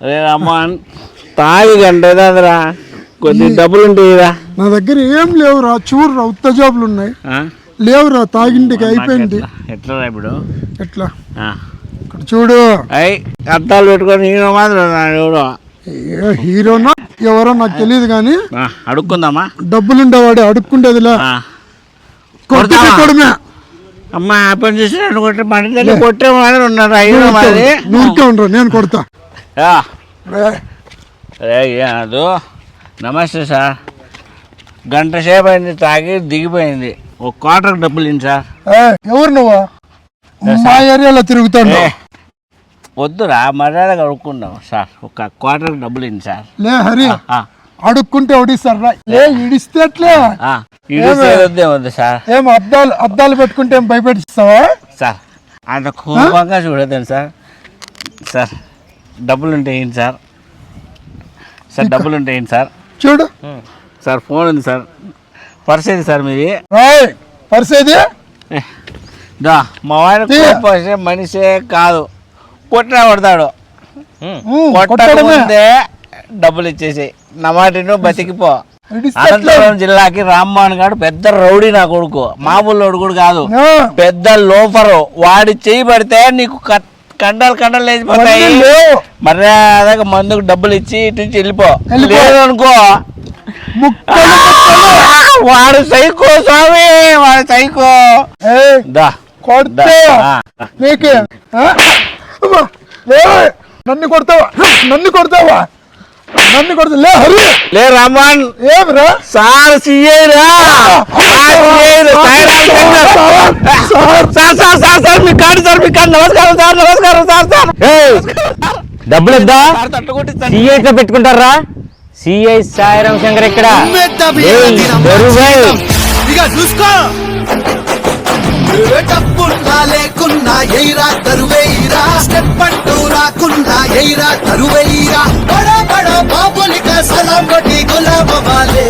అరే అమ్మ తాగి గంటేదాదరా. కొద్ది డబ్బులు ఉంటాయిరా నా దగ్గర ఏం లేవురా చూడురా ఉత్త జాబులు ఉన్నాయి. లేవురా తాగింటికి అయిపోయింది. ఎట్లా? ఇప్పుడు? ఎట్లా. ఇక్కడ చూడు. అయ్ అద్దాలు పెట్టుకొని నేను మాత్రం ఏ హీరోనా? ఎవరో నాకు తెలియదు కానీ అడుక్కుందామా? డబ్బులుండేవాడు అడుక్కుండేదిలే. ఆ. కొట్టి కొడతావా? కొడమే. అమ్మ పని చేసి మన దగ్గర కొట్టే మాదిరి ఉన్నారు అయ్యో మాది నూరికే ఉండరు నేను కొడతా. ఏదో నమస్తే సార్. గంట సేపు అయింది తాగి దిగిపోయింది. ఒక క్వార్టర్ డబ్బులు ఇన్ సార్. ఎవరు నువ్వు? మా ఏరియాలో తిరుగుతాడు. వద్దురా మర్యాదగా అడుక్కుందాం సార్. ఒక క్వార్టర్ డబ్బులు ఇన్ సార్. లే హరి అడుక్కుంటే ఒడిస్తారా? ఏ. ఇడిస్తే వద్దు సార్. ఏం అద్దాలు అద్దాలు పెట్టుకుంటే ఏం భయపెట్టిస్తావా? సార్ అంత కోపంగా చూడదండి సార్. సార్ డబ్బులు ఉంటే ఏంటి సార్? సార్ డబ్బులు ఉంటే ఏంటి సార్? చూడు. సార్ ఫోన్ ఉంది సార్. పర్స్ ఏది సార్ మీది? రాయ్ పరిసేది ఏ, దా మా వాడిని మనిషే కాదు. కొట్టినా కొడతాడు. కొట్టడమే. ముందే డబ్బులు ఇచ్చేసి నా మాట నువ్వు బతికిపో? అనంతపురం జిల్లాకి రామ్మోహన్ గారు పెద్ద రౌడీ నా కొడుకు. మామూలు కొడుకు కాదు. పెద్ద లోఫరు. వాడి చేయి పడితే నీకు కట్- కండలు కండలు లేచిపోతాయి. మర్యాదగా మందుకు డబ్బులు ఇచ్చి ఇటు నుంచి వెళ్ళిపో అనుకో. వాడు సైకో స్వామి వాడు సైకో ఏయ్, దా కొడితే దా. నీకే ఆ? అమ్మా, ఏయ్, నన్ను కొడతావా నన్ను కొడతావా నన్ను కొడతా. లే హరి. లే ఏమిరా సార్ సిఐ రా. Sir. Sir sir sir sir. మీ కాదు సార్ మీ కాదు నమస్కారం సార్ నమస్కారం సార్ సార్. డబ్బులు ఇద్దా సిఐ ఇట్లా పెట్టుకుంటారా? సిఐ సాయి రామశంకర్ ఇక్కడ. ఇక చూసుకో. డబ్బున్నా లేకున్నా ఎయిరా తరువేయిరా స్టెప్ అంటూ రాకున్నా ఎయిరా తరువై ఒకటి గులాబ వాలే